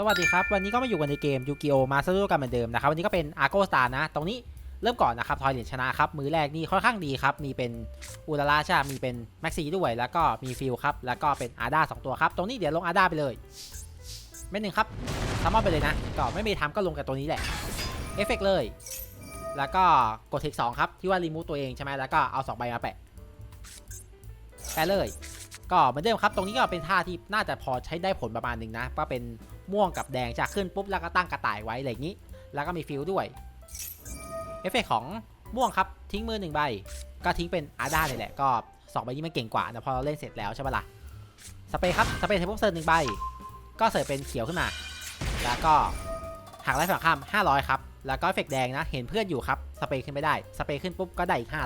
สวัสดีครับ วันนี้ก็มาอยู่กันในเกมยูกิโอมาสเตอร์กันเหมือนเดิมนะครับวันนี้ก็เป็นอาร์โกสตาร์นะ ตรงนี้เริ่มก่อนนะครับทอยเหรียญชนะครับ มือแรกนี่ค่อนข้างดีครับ มีเป็นอูลาราใช่ไหมมีเป็นแม็กซี่ด้วย แล้วก็มีฟิลครับ แล้วก็เป็นอาร์ด้าสองตัวครับ ตรงนี้เดี๋ยวลงอาร์ด้าไปเลยเม็ดหนึ่งครับซัมมอนไปเลยนะ ก็ไม่มีทำก็ลงกับตัวนี้แหละเอฟเฟกเลย แล้วก็กดเทคสองครับที่ว่ารีมูฟตัวเองใช่ไหมแล้วก็เอาสองใบมาแปะแปะเลย ก็เหมือนเดิมครับ ตรงนี้ก็เป็นท่าที่น่าจะพอใช้ได้ผลประมาณหนึ่งนะ ก็เป็น ม่วงกับแดงจะขึ้นปุ๊บแล้วก็ตั้งกระต่ายไว้อะไรอย่างนี้ แล้วก็มีฟิลด้วย เอฟเฟกของม่วงครับทิ้งมือหนึ่งใบ ก็ทิ้งเป็นอาด้าเลยแหละก็สองใบนี้มันเก่งกว่านะพอเราเล่นเสร็จแล้วใช่ปะล่ะสเปรย์ครับสเปรย์เทปุ๊บเซอร์หนึ่งใบ ก็เสิร์ฟเป็นเขียวขึ้นมา แล้วก็หักไล่ฝั่งข้าม 500 ครับ แล้วก็เอฟเฟกแดงนะ เห็นเพื่อนอยู่ครับ สเปรย์ขึ้นไม่ได้ สเปรย์ขึ้นปุ๊บก็ได้อีก 500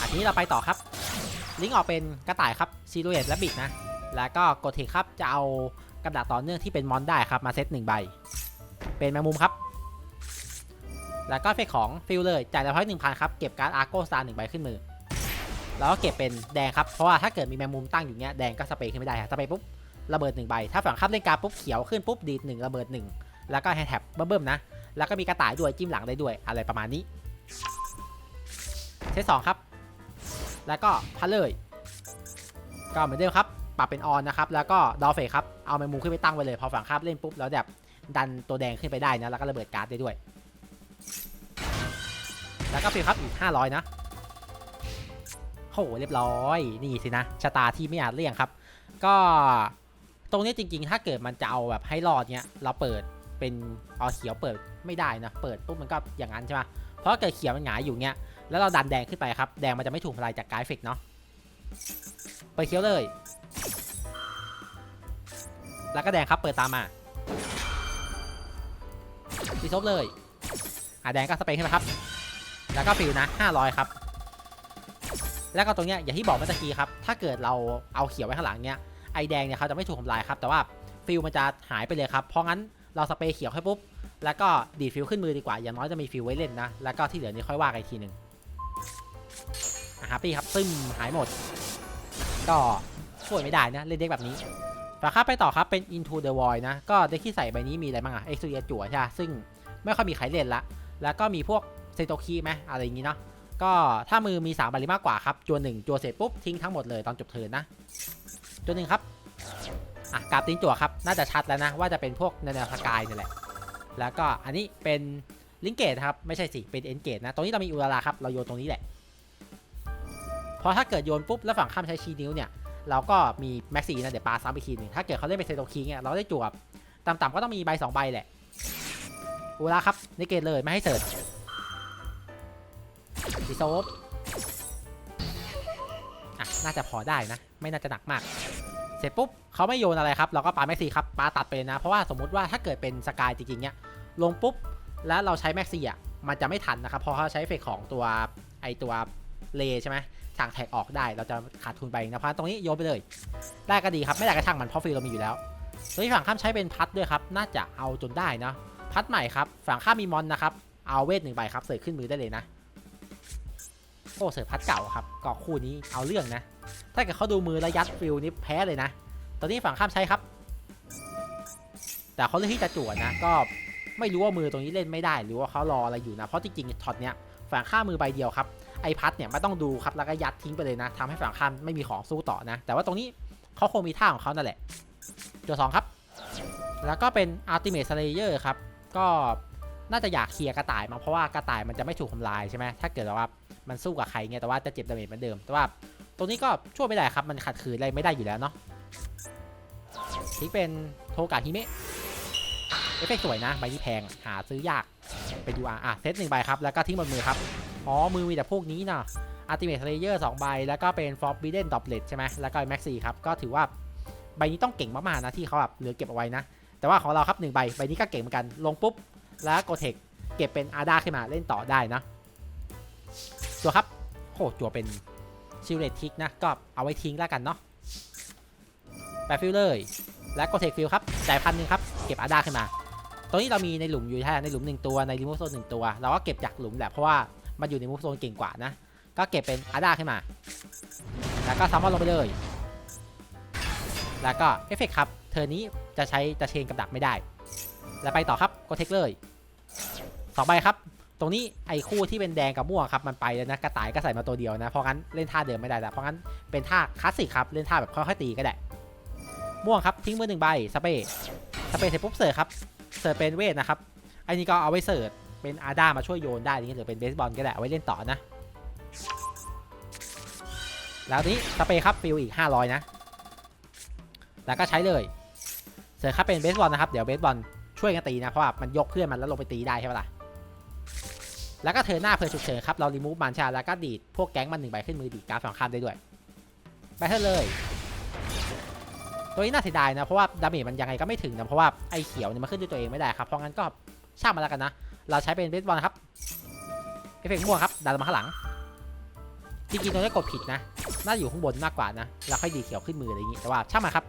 อันนี้เราไปต่อครับ ลิงก์ออกเป็นกระต่ายครับซีโรเอตและบิดนะ แล้วก็กดเทคครับจะเอากำดาษต่อเนื่องที่เป็นมอนได้ครับมาเซตหนึ่งใบ เป็นแมงมุมครับ แล้วก็เฟกของฟิลเลยจ่ายละร้อยหนึ่งพันครับเก็บการ์ดอาร์โกสตาร์หนึ่งใบขึ้นมือ แล้วก็เก็บเป็นแดงครับเพราะว่าถ้าเกิดมีแมงมุมตั้งอยู่เนี้ยแดงก็สเปรย์ขึ้นไม่ได้ครับสเปรย์ปุ๊บระเบิดหนึ่งใบ ถ้าฝั่งข้ามเล่นการ์ดปุ๊บเขียวขึ้นปุ๊บดีดหนึ่งระเบิดหนึ่งแล้วก็แฮชแท็บเบิ่มๆนะ แล้วก็มีกระต่ายด้วยจิ้มหลังได้ด้วยอะไรประมาณนี้เซตสองครับ แล้วก็พันเลย ก็เหมือนเดิมครับ ปรับเป็นออนนะครับ แล้วก็ดอลเฟครับ เอาแมงมุมขึ้นไปตั้งไว้เลย พอฝั่งข้ามเล่นปุ๊บ แล้วแบบดันตัวแดงขึ้นไปได้นะ แล้วก็ระเบิดการ์ดได้ด้วย แล้วก็ฟิลครับอีก 500 นะโหเรียบร้อย นี่สินะ ชะตาที่ไม่อาจเลี่ยงครับ ก็ตรงนี้จริง ๆ ถ้าเกิดมันจะเอาแบบให้รอดเนี้ย เราเปิดเป็นเอาเขียวเปิดไม่ได้นะ เปิดปุ๊บมันก็อย่างนั้นใช่ไหมเพราะเกิดเขียวมันหงายอยู่เนี้ย แล้วเราดันแดงขึ้นไปครับ แดงมันจะไม่ถูกทลายจากกร์ดเฟกเนาะเปิดเคี้ยวเลย แล้วก็แดงครับเปิดตามมาตีซบเลยอะแดงก็สเปรย์ขึ้นมาครับ แล้วก็ฟิลนะ 500 ครับ แล้วก็ตรงเนี้ยอย่างที่บอกเมื่อตะกี้ครับ ถ้าเกิดเราเอาเขียวไว้ข้างหลังเนี้ยไอแดงเนี่ยเขาจะไม่ถูกทำลายครับ แต่ว่าฟิลมันจะหายไปเลยครับ เพราะงั้นเราสเปรย์เขียวให้ปุ๊บ แล้วก็ดีดฟิลขึ้นมือดีกว่า อย่างน้อยจะมีฟิลไว้เล่นนะ แล้วก็ที่เหลือนี่ค่อยว่ากันอีกทีหนึ่งอะฮปปี้ครับซึมหายหมด ก็ช่วยไม่ได้นะ เล่นเด็กแบบนี้ ฝากครับไปต่อครับเป็น Into the Void นะ ก็เด็กที่ใส่ใบนี้มีอะไรบ้างอะ e x เ r ียจั่วใช่ไหมซึ่งไม่ค่อยมีใครเล่นละ แล้วก็มีพวกเซโตคีไหมอะไรอย่างงี้เนาะก็ถ้ามือมี3ใบหรือมากกว่าครับจัวหนึ่งจัวเสร็จปุ๊บทิ้งทั้งหมดเลยตอนจบเทิร์นนะจัวหนึ่งครับอะกราบติ้งจั่วครับน่าจะชัดแล้วนะว่าจะเป็นพวกแนวสกายนี่แหละแล้วก็อันนี้เป็นลิงเกตครับไม่ใช่สิเป็นเอ็นเกตนะตรงนี้เรามีอุราราครับเราโยนตรงนี้แหละพราะถ้าเกิดโยนปุ๊บแล้วฝั่งข้ามใช้ชีนิ้วเนี่ย เราก็มีแม็กซี่นะเดี๋ยวปาซ้ำอีกทีหนึ่งถ้าเกิดเขาเล่นเป็นเซโตคิงเนี่ยเราได้จวบต่ำๆก็ต้องมีใบสองใบแหละอุราครับในเกตเลยไม่ให้เสิร์ชดิโซฟอะน่าจะพอได้นะ ไม่น่าจะหนักมาก เสร็จปุ๊บเขาไม่โยนอะไรครับ เราก็ปาแม็กซี่ครับปาตัดไปนะ เพราะว่าสมมุติว่าถ้าเกิดเป็นสกายจริงๆเนี่ยลงปุ๊บแล้วเราใช้แม็กซี่อะมันจะไม่ทันนะครับเพราะเขาใช้เอฟเฟกของตัวไอตัว เลใช่ไหมสั่งแท็กออกได้ เราจะขาดทุนไปนะเพราะตรงนี้โยนไปเลย ได้ก็ดีครับ ไม่ได้กระช่างมันเพราะฟรีเรามีอยู่แล้วตัวที่ฝั่งข้ามใช้เป็นพัดด้วยครับ น่าจะเอาจนได้นะพัดใหม่ครับ ฝั่งข้ามมีมอนนะครับ เอาเวทหนึ่งใบครับ เสิร์ฟขึ้นมือได้เลยนะ โอ้ เสิร์ฟพัดเก่าครับก็คู่นี้เอาเรื่องนะ ถ้าเกิดเขาดูมือระยัดฟิลนี้แพ้เลยนะ ตอนนี้ฝั่งข้ามใช้ครับ แต่เขาเลือกที่จะจวดนะ ก็ไม่รู้ว่ามือตรงนี้เล่นไม่ได้ หรือว่าเขารออะไรอยู่นะ เพราะจริงๆช็อตเนี้ยฝั่งข้ามมือใบเดียวครับ ไอพัดเนี่ยไม่ต้องดูครับแล้วก็ยัดทิ้งไปเลยนะทำให้ฝั่งข้ามไม่มีของสู้ต่อนะ แต่ว่าตรงนี้เขาคงมีท่าของเขานั่นแหละตัวสองครับ แล้วก็เป็น Ultimate Slayer ครับ ก็น่าจะอยากเคลียร์กระต่ายมาเพราะว่ากระต่ายมันจะไม่ถูกทำลายใช่ไหมถ้าเกิดว่ามันสู้กับใครเงี้ยแต่ว่าจะเจ็บดาเมจเหมือนเดิม แต่ว่าตรงนี้ก็ช่วยไม่ได้ครับ มันขัดขืนอะไรไม่ได้อยู่แล้วเนาะทิ้งเป็นโทกาฮิเมะเอฟเฟกต์สวยนะใบที่แพงหาซื้อยากไปดูอะอะเซตหนึ่งใบครับ แล้วก็ทิ้งบนมือครับ อ๋อ มือมีแต่พวกนี้เนาะ Ultimate Slayer 2ใบ แล้วก็เป็น Forbidden Droplet ใช่ไหมแล้วก็ Max 4ครับ ก็ถือว่าใบนี้ต้องเก่งมากๆนะที่เขาแบบเหลือเก็บเอาไว้นะ แต่ว่าของเราครับ1ใบ ใบนี้ก็เก่งเหมือนกัน ลงปุ๊บ แล้วโกเทคเก็บเป็นอาดาขึ้นมาเล่นต่อได้นะจัวครับโหจัวเป็นชิลเลตทิกนะ ก็เอาไว้ทิ้งแล้วกันเนาะแปะฟิลเลย และโกเทคฟิลครับจ่ายพันหนึ่งครับ เก็บอาดาขึ้นมาตรงนี้เรามีในหลุมอยู่ใช่ในหลุมหนึ่งตัวในรีโมทโซนหนึ่งตัว เราก็เก็บจากหลุมแหละเพราะว่า มันอยู่ในมูฟโซนเก่งกว่านะ ก็เก็บเป็นอาดาขึ้นมา แล้วก็ซัมมอนลงไปเลย แล้วก็เอฟเฟกครับเทอนี้จะใช้จะเชนกับดักไม่ได้ แล้วไปต่อครับก็เทคเลยสองใบครับ ตรงนี้ไอ้คู่ที่เป็นแดงกับม่วงครับมันไปแล้วนะกระต่ายก็ใส่มาตัวเดียวนะ เพราะงั้นเล่นท่าเดิมไม่ได้แล้วเพราะงั้นเป็นท่าคลาสสิกครับเล่นท่าแบบค่อยๆตีก็ได้ ม่วงครับทิ้งมือหนึ่งใบสเปร์สเปร์เสร็จปุ๊บเสิร์ฟครับเสิร์ฟเป็นเวทนะครับไอ้นี่ก็เอาไว้เสิร์ฟ เป็นอาด้ามาช่วยโยนได้หรือเป็นเบสบอลก็ได้เอาไว้เล่นต่อนะ แล้วนี้สเปรย์ครับฟิลอีก 500 นะ แล้วก็ใช้เลยเสร์ฟครับเป็นเบสบอลนะครับ เดี๋ยวเบสบอลช่วยกันตีนะเพราะว่ามันยกเพื่อนมันแล้วลงไปตีได้ใช่ปะล่ะแล้วก็เทิร์นหน้าเพื่อฉุกเฉินครับเรารีมูฟมันชาแล้วก็ดีดพวกแก๊งมันหนึ่งใบขึ้นมือดีดการ์ดฝั่งข้ามได้ด้วยไปเถอะเลย ตัวนี้น่าเสียดายนะ เพราะว่าดาเมจมันยังไงก็ไม่ถึงนะ เพราะว่าไอ้เขียวเนี่ยมันขึ้นด้วยตัวเองไม่ได้ครับ เพราะงั้นก็ช่างมันแล้วกันนะ เราใช้เป็นเบสบอลครับเอฟเฟกต์ม่วงครับดันมาข้างหลังจริงๆตัวนี้กดผิดนะน่าจะอยู่ข้างบนมากกว่านะแล้วค่อยดีเขียวขึ้นมืออะไรอย่างงี้แต่ว่าช่างมันครับ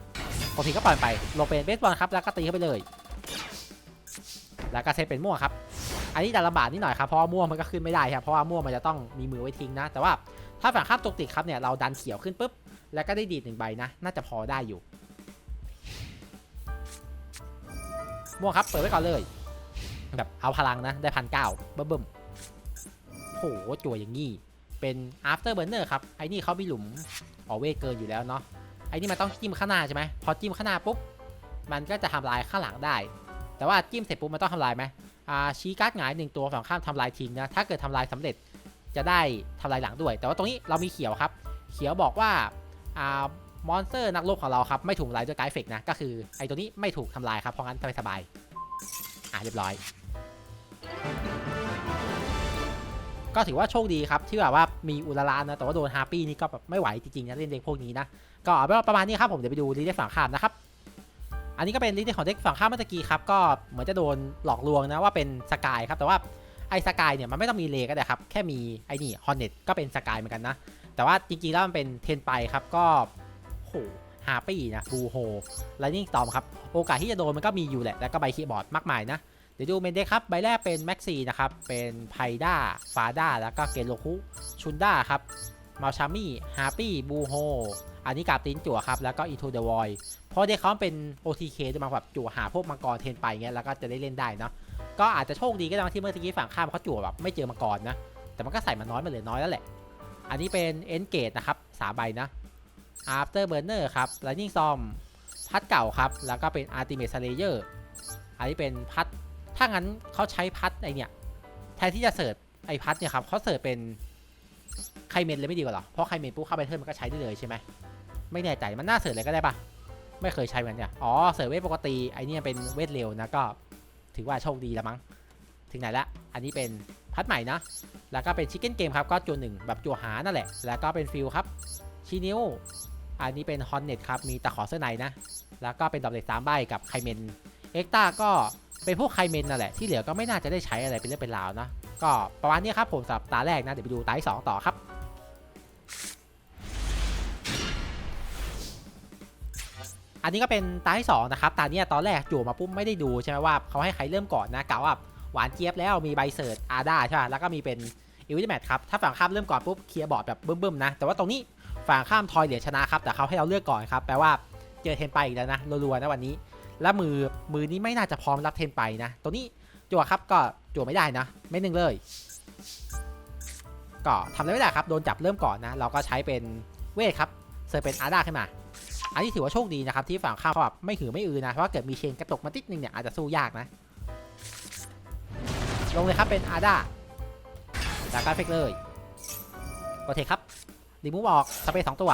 กดผิดก็ปล่อยไปลงเป็นเบสบอลครับแล้วก็ตีเข้าไปเลย แล้วก็เซตเป็นม่วงครับอันนี้ดันลำบากนิดหน่อยครับเพราะว่าม่วงมันก็ขึ้นไม่ได้ครับเพราะว่าม่วงมันจะต้องมีมือไว้ทิ้งนะ แต่ว่าถ้าฝั่งข้ามตกติดครับเนี่ยเราดันเขียวขึ้นปุ๊บแล้วก็ได้ดีดหนึ่งใบนะ น่าจะพอได้อยู่ม่วงครับ เปิดไว้ก่อนเลย แบบเอาพลังนะ ได้พันเก้าเบิ่มโหจั่วอย่างงี้ เป็น after burner ครับ ไอ้นี่เขามีหลุมออเวทเกินอยู่แล้วเนาะ ไอ้นี่มันต้องจิ้มข้างหน้าใช่ไหม พอจิ้มข้างหน้าปุ๊บ มันก็จะทำลายข้างหลังได้ แต่ว่าจิ้มเสร็จปุ๊บมันต้องทำลายไหมอ่าชี้การ์ดหงายหนึ่งตัวฝั่งข้ามทำลายทิ้งนะ ถ้าเกิดทำลายสำเร็จจะได้ทำลายหลังด้วย แต่ว่าตรงนี้เรามีเขียวครับ เขียวบอกว่าอ่ามอนสเตอร์นักรบของเราครับไม่ถูกทำลายด้วยการ์ดเฟกนะ ก็คือไอ้ตัวนี้ไม่ถูกทำลายครับ เพราะงั้นสบายๆอะเรียบร้อย ก็ถือว่าโชคดีครับที่แบบว่ามีอุลาลานนะแต่ว่าโดนฮาร์ปี้นี่ก็แบบไม่ไหวจริงๆนะเล่นเด็กพวกนี้นะก็เอาเป็นว่าประมาณนี้ครับผมเดี๋ยวไปดูลีเด็กฝั่งข้ามนะครับอันนี้ก็เป็นลีเด็กของเด็กฝั่งข้ามเมื่อกี้ครับก็เหมือนจะโดนหลอกลวงนะว่าเป็นสกายครับแต่ว่าไอ้สกายเนี่ยมันไม่ต้องมีเลก็ได้ครับแค่มีไอ้นี่ฮอนเน็ตก็เป็นสกายเหมือนกันนะแต่ว่าจริงๆแล้วมันเป็นเทนไปครับก็โหฮาร์ปี้นะบูโฮไลนิ่งตอมครับโอกาสที่จะโดนมันก็มีอยู่แหละแล้วก็ใบคีย์บอร์ดมากมายนะ ดี๋ยวดูเมนเด็ครับ ใบแรกเป็นแม็กซี่นะครับ เป็นไพด้าฟาด้าแล้วก็เกโลคุชุนด้าครับมาชามี่ฮาร์ปี้บูโฮอันนี้กาบตินจั่วครับ แล้วก็อีทูเดวอยเพราะเด็กเขาเป็น OTK จะมาแบบจั่วหาพวกมังกรเทนไปเงี้ยแล้วก็จะได้เล่นได้เนาะก็อาจจะโชคดีก็ได้ที่เมื่อกี้ฝั่งข้ามเขาจั่วแบบไม่เจอมังกรนะแต่มันก็ใส่มาน้อยมาเหลือน้อยแล้วแหละ อันนี้เป็นเอนเกตนะครับสามใบนะ After Burner ครับ Lightning Storm พัดเก่าครับ แล้วก็เป็น Ultimate Slayer อันนี้เป็นพัด ถ้างั้นเขาใช้พัดไอเนี่ยแทนที่จะเสิร์ฟไอพัดเนี่ยครับเขาเสิร์ฟเป็นไคเมนเลยไม่ดีกว่าหรอ เพราะไคเมนปุ๊บเข้าไปเทิร์นมันก็ใช้ได้เลยใช่ไหมไม่แน่ใจมันน่าเสิร์ฟเลยก็ได้ปะไม่เคยใช้เหมือนกันเนี่ยอ๋อเสิร์ฟเวทปกติไอเนี่ยเป็นเวทเร็วนะก็ ถือว่าโชคดีล้วมั้ง ถึงไหนละ อันนี้เป็นพัดใหม่นะ แล้วก็เป็นชิคเก้นเกมครับ ก็จัวหนึ่งแบบจัวหานั่นแหละ แล้วก็เป็นฟิลครับชีนิวอันนี้เป็นฮอนเน็ตครับ มีตะขอเสื้อในนะ แล้วก็เป็นดอกเด็กสามใบกับไคเมน เอ็กตาก็ เป็นพวกไคเมนนั่นแหละที่เหลือก็ไม่น่าจะได้ใช้อะไรเป็นเรื่องเป็นราวนะก็ประมาณนี้ครับผมสำหรับตาแรกนะเดี๋ยวไปดูตาที่สองต่อครับอันนี้ก็เป็นตาที่สองนะครับ ตาเนี้ยตอนแรกจู่มาปุ๊บไม่ได้ดูใช่ไหมว่าเขาให้ใครเริ่มก่อนนะกล่าวว่าหวานเจี๊ยบแล้วมีใบเสิร์ตอาด้าใช่ป่ะแล้วก็มีเป็นอิวิทแมทครับ ถ้าฝั่งข้ามเริ่มก่อนปุ๊บเคลียร์บอร์ดแบบบึ้มๆนะ แต่ว่าตรงนี้ฝั่งข้ามทอยเหรียญชนะครับ แต่เขาให้เราเลือกก่อนครับ แปลว่าเจอเทนไปอีกแล้วนะรัวๆนะวันนี้ แล้วมือมือนี้ไม่น่าจะพร้อมรับเทนไปนะ ตัวนี้จั่วครับก็จั่วไม่ได้นะ ไม่หนึ่งเลย ก็ทำอะไรไม่ได้ครับ โดนจับเริ่มก่อนนะ เราก็ใช้เป็นเวทครับเสิร์เป็นอาร์ด้าขึ้นมา อันนี้ถือว่าโชคดีนะครับ ที่ฝั่งข้ามเขาแบบไม่หือไม่อือนะ เพราะว่าเกิดมีเชนกระตกมาติดนึงเนี่ยอาจจะสู้ยากนะ ลงเลยครับเป็นอาร์ด้าแล้วก็เฟกเลยโอเคครับรีมูฟออกสเปซสองตัว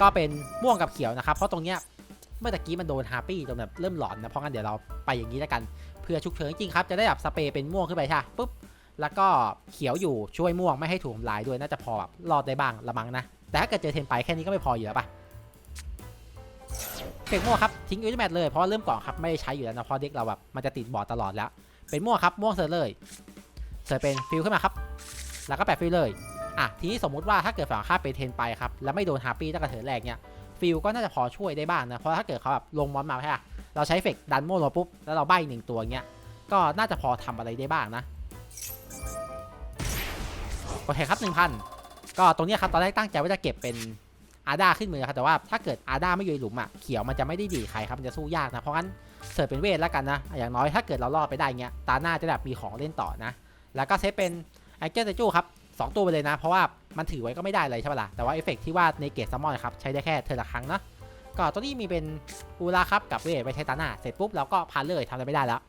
ก็เป็นม่วงกับเขียวนะครับ เพราะตรงเนี้ย เมื่อตะกี้มันโดนฮาร์ปี้จนแบบเริ่มหลอนนะเพราะงั้นเดี๋ยวเราไปอย่างนี้แล้วกันเพื่อฉุกเฉินจริงครับจะได้แบบสเปรย์เป็นม่วงขึ้นไปใช่ปะปุ๊บแล้วก็เขียวอยู่ช่วยม่วงไม่ให้ถูกทำลายด้วยน่าจะพอแบบรอดได้บ้างละมั้งนะแต่ถ้าเกิดเจอเทนไปแค่นี้ก็ไม่พออยู่แล้วปะเฟกม่วงครับทิ้งยูนิแมทเลยเพราะเริ่มก่อนครับไม่ได้ใช้อยู่แล้วนะเพราะเด็กเราแบบมันจะติดบอร์ดตลอดแล้ว เป็นม่วงครับม่วงเสร์ฟเลยเสร์ฟเป็นฟิลขึ้นมาครับ แล้วก็แปะฟิลเลยอะทีนี้สมมุติว่าถ้าเกิดฝั่งข้าเป็นเทนไปครับแล้วไม่โดนฮาร์ปี้ตั้งแต่เถิดแรกเนี่ย ฟิลก็น่าจะพอช่วยได้บ้างนะ เพราะถ้าเกิดเขาแบบลงมอนมาใช่ปะเราใช้เฟกดันโมลงปุ๊บ แล้วเราใบหนึ่งตัวเงี้ย ก็น่าจะพอทำอะไรได้บ้างนะ โอเคครับ1,000ก็ตรงนี้ครับตอนแรกตั้งใจว่าจะเก็บเป็นอาด้าขึ้นมือครับแต่ว่าถ้าเกิดอาด้าไม่อยู่ในหลุมอะเขียวมันจะไม่ได้ดีใครครับมันจะสู้ยากนะเพราะงั้นเสิร์ฟเป็นเวทแล้วกันนะ อย่างน้อยถ้าเกิดเรารอดไปได้เงี้ยตาหน้าจะแบบมีของเล่นต่อนะ แล้วก็เซตเป็นไอเจอร์เซจูครับ สองตัวไปเลยนะ เพราะว่ามันถือไว้ก็ไม่ได้เลยใช่ปะล่ะ แต่ว่าเอฟเฟกที่ว่าในเกตซัมมอนครับ ใช้ได้แค่เทอละครั้งเนาะก็ตัวนี้มีเป็นอูราครับกับเวทไปใช้ตาหน้าเสร็จปุ๊บเราก็พันเลยทำอะไรไม่ได้แล้ว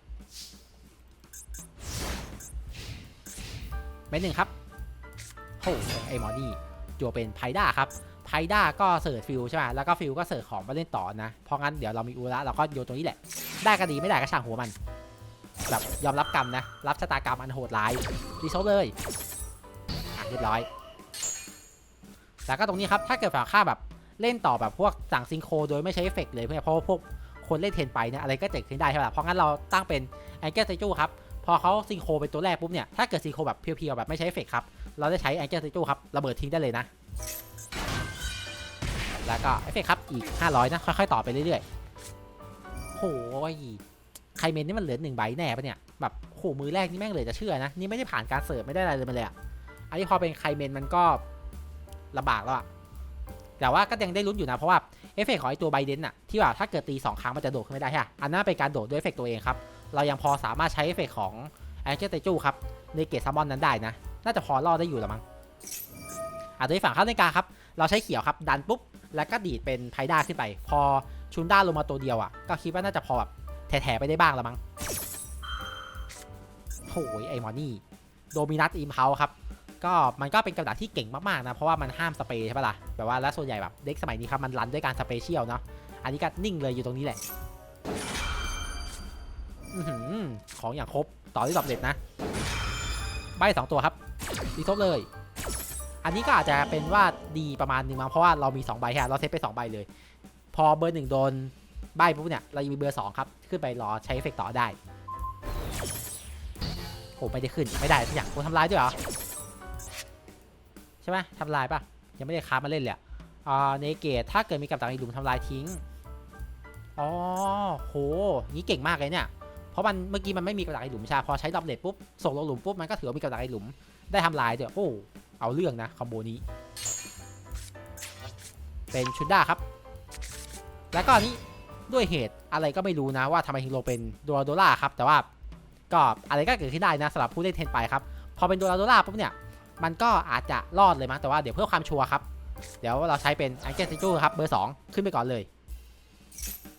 เม็ดหนึ่งครับโอ้ไอหมอนี่จัวเป็นไพด้าครับไพด้าก็เสิร์ชฟิลใช่ไหมแล้วก็ฟิลก็เสิร์ชของมาเล่นต่อนะ เพราะงั้นเดี๋ยวเรามีอูระเราก็โยนตรงนี้แหละ ได้ก็ดีไม่ได้ก็ช่างหัวมัน แบบยอมรับกรรมนะ รับชะตากรรมอันโหดร้ายดีโซเลย เรียบร้อย แล้วก็ตรงนี้ครับ ถ้าเกิดฝ่าค่าแบบเล่นต่อแบบพวกสั่งซิงโครโดยไม่ใช้เอฟเฟกต์เลยเพื่อเพราะว่าพวกคนเล่นเทนไปเนี่ยอะไรก็เจ๋งขึ้นได้ใช่ไหมล่ะเพราะงั้นเราตั้งเป็นแองเกิลเซจูครับพอเขาซิงโครเป็นตัวแรกปุ๊บเนี่ยถ้าเกิดซิงโครแบบเพียวๆแบบไม่ใช้เอฟเฟกต์ครับเราจะใช้แองเกิลเซจูครับระเบิดทิ้งได้เลยนะ แล้วก็เอฟเฟกต์ครับอีก 500 นะค่อยๆต่อไปเรื่อยๆโหยไคเมนนี่มันเหลือหนึ่งใบแน่ปะเนี่ยแบบโหมือแรกนี่แม่งเลยจะเชื่อนะนี่ไม่ได้ผ่านการเสิร์ฟไม่ได้อะไรเลยมาเลยอะ อันนี้พอเป็นไคเมนมันก็ลำบากแล้วอะแต่ว่าก็ยังได้ลุ้นอยู่นะ เพราะว่าเอฟเฟกของไอตัวไบเดนอะที่ว่าถ้าเกิดตีสองครั้งมันจะโดดขึ้นไม่ได้ใช่ปะอันนั้นเป็นการโดดด้วยเอฟเฟกตัวเองครับ เรายังพอสามารถใช้เอฟเฟกของแองเจิลเตจูครับในเกตซัมมอนนั้นได้นะ น่าจะพอรอดได้อยู่ละมั้งอะโดยฝั่งข้าในกาครับ เราใช้เขียวครับดันปุ๊บ แล้วก็ดีดเป็นไพด้าขึ้นไป พอชุนด้าลงมาตัวเดียวอะก็คิดว่าน่าจะพอแบบแถไปได้บ้างละมั้งโหยไอมอนี่โดมินัสอิมเพาครับ ก็มันก็เป็นกำลังที่เก่งมากๆนะ เพราะว่ามันห้ามสเปรย์ใช่ปะล่ะแบบว่าแล้วส่วนใหญ่แบบเด็กสมัยนี้ครับมันรันด้วยการสเปเชียลเนาะอันนี้ก็นิ่งเลยอยู่ตรงนี้แหละอื้อหือของอย่างครบต่อที่ดอกเด็ดนะใบสองตัวครับดีทบเลย อันนี้ก็อาจจะเป็นว่าดีประมาณนึงมั้งเพราะว่าเรามี2ใบฮะเราเซตไป2ใบเลย พอเบอร์หนึ่งโดนใบปุ๊บเนี่ยเรายังมีเบอร์2ครับขึ้นไปรอใช้เอฟเฟกต์ต่อได้โอ้ไม่ได้ขึ้นไม่ได้สักอย่างโอ้ทำลายด้วยเหรอ ใช่ไหมทำลายปะยังไม่ได้ค้ามาเล่นเลยอ่าเนเกตถ้าเกิดมีกับดักในหลุมทำลายทิ้งอ๋อโหนี้เก่งมากเลยเนี่ยเพราะมันเมื่อกี้มันไม่มีกับดักในหลุมใช่ปะพอใช้ดับเลตปุ๊บส่งลงหลุมปุ๊บมันก็ถือว่ามีกับดักในหลุมได้ทำลายด้วยโอ้เอาเรื่องนะคอมโบนี้ เป็นชุดด้าครับ แล้วก็นนี้ด้วยเหตุอะไรก็ไม่รู้นะว่าทำไมถึงลงเป็นโดราโดล่าครับ แต่ว่าก็อะไรก็เกิดขึ้นได้นะสำหรับผู้เล่นเทนไปครับ พอเป็นโดราโดล่าปุ๊บเนี่ย มันก็อาจจะรอดเลยมั้งแต่ว่าเดี๋ยวเพื่อความชัวร์ครับ เดี๋ยวเราใช้เป็นแองเจิลซิจูครับเบอร์ 2 ขึ้นไปก่อนเลย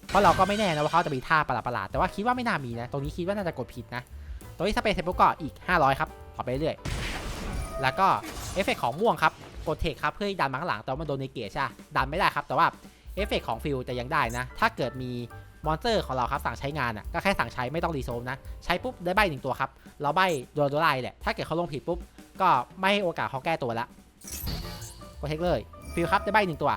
เพราะเราก็ไม่แน่นะว่าเขาจะมีท่าประหลาดๆแต่ว่าคิดว่าไม่น่ามีนะ ตรงนี้คิดว่าน่าจะกดผิดนะ ตรงนี้สเปซเซปก็อีก 500 ครับต่อไปเรื่อย แล้วก็เอฟเฟกของม่วงครับกดเทคครับเพื่อให้ดันมาข้างหลังแต่ว่ามันโดนในเกจใช่ดันไม่ได้ครับ แต่ว่าเอฟเฟกของฟิลจะยังได้นะ ถ้าเกิดมีมอนสเตอร์ของเราครับสั่งใช้งานอะก็แค่สั่งใช้ไม่ต้องรีโซลนะ ใช้ปุ๊บได้ใบหนึ่งตัวครับ เราใบโดนตัวไล่แหละ ถ้าเกิดเขาลงผิดปุ๊บ ก็ไม่ให้โอกาสเขาแก้ตัวละกดเทคเลยฟิลครับได้ใบหนึ่งตัว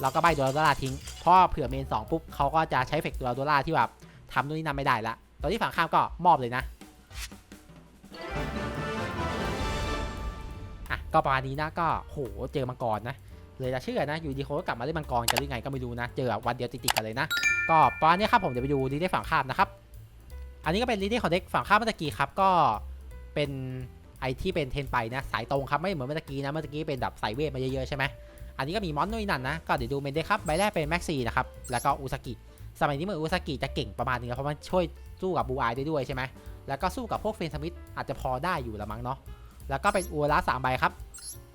เราก็ใบดนตัวล่าทิ้งเพราะเผื่อเมนสองปุ๊บเขาก็จะใช้เอฟเฟกตัวตัวล่าที่แบบทำนู่นนี่นั่นไม่ได้ละตอนที่ฝั่งข้ามก็มอบเลยนะอะก็ประมาณนี้นะก็โหเจอมังกรนะเลยจะเชื่อนะอยู่ดีเขาก็กลับมาเล่นมังกรกันหรือไงก็ไม่รู้นะ เจอวันเดียวติดๆกันเลยนะ ก็ประมาณนี้ครับผมเดี๋ยวไปดูลีดเดฝั่งข้ามนะครับ อันนี้ก็เป็นลีดเดของเด็กฝั่งข้ามเมื่อกี้ครับก็เป็น อที่เป็นเทนไปนะสายตรงครับไม่เหมือนเมื่อกี้นะเมื่อกี้เป็นแบบสายเวทมาเยอะๆใช่ไหมอันนี้ก็มีมอนนู่นนั่นนะก็เดี๋ยวดูเมนเดครับใบแรกเป็นแม็กซี่นะครับแล้วก็อุซากิสมัยนี้เหมือนอุซากิจะเก่งประมาณนึงเพราะมันช่วยสู้กับบูอายได้ด้วยใช่ไหมแล้วก็สู้กับพวกเฟนสมิธอาจจะพอได้อยู่ละมั้งเนาะแล้วก็เป็นอูระสามใบครับ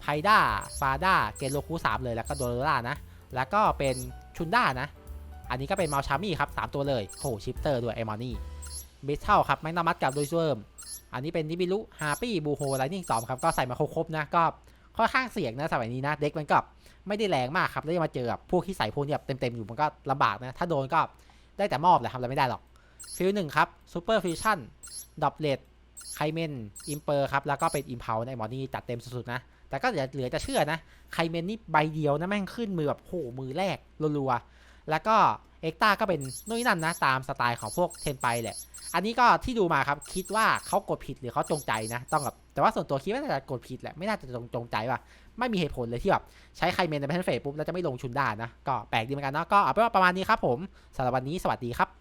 ไพด้าฟาด้าเกนโลคูสามเลยแล้วก็โดโรล่านะแล้วก็เป็นชุนด้านะ อันนี้ก็เป็นมาชามี่ครับสามตัวเลยโหชิปเตอร์ด้วยไอมอนี่เบสเท่าครับแมกนามัสกับโดยเวิร์ม อันนี้เป็นนิบิลุฮาปี้บูโฮไลนิ่งสอมครับก็ใส่มาครบๆนะก็ค่อนข้างเสี่ยงนะสมัยนี้นะเด็กมันก็ไม่ได้แรงมากครับแล้วยังมาเจอกับพวกที่ใส่พวกนี้แบบเต็มๆอยู่มันก็ลำบากนะถ้าโดนก็ได้แต่มอบแหละทำอะไรไม่ได้หรอกฟิลหนึ่งครับซูเปอร์ฟิวชั่นดับเลดไคเมนอิมเปอร์ครับแล้วก็เป็นอิมเพลในหมอนี่จัดเต็มสุดๆนะแต่ก็เหลือจะเชื่อนะไคเมนนี่ใบเดียวนะแม่งขึ้นมือแบบโหมือแรกรัวๆ แล้วก็เอ็กตาก็เป็นนู่นนนั่นนะตามสไตล์ของพวกเทนไปแหละ อันนี้ก็ที่ดูมาครับคิดว่าเขากดผิดหรือเขาจงใจนะต้องแบบแต่ว่าส่วนตัวคิดว่าน่าจะกดผิดแหละไม่น่าจะจงจงใจว่ะไม่มีเหตุผลเลยที่แบบใช้ไคเมนในแพนเฟสปุ๊บแล้วจะไม่ลงชุนด้านะก็แปลกดีเหมือนกันเนาะก็เอาเป็นว่าประมาณนี้ครับผมสำหรับวันนี้สวัสดีครับ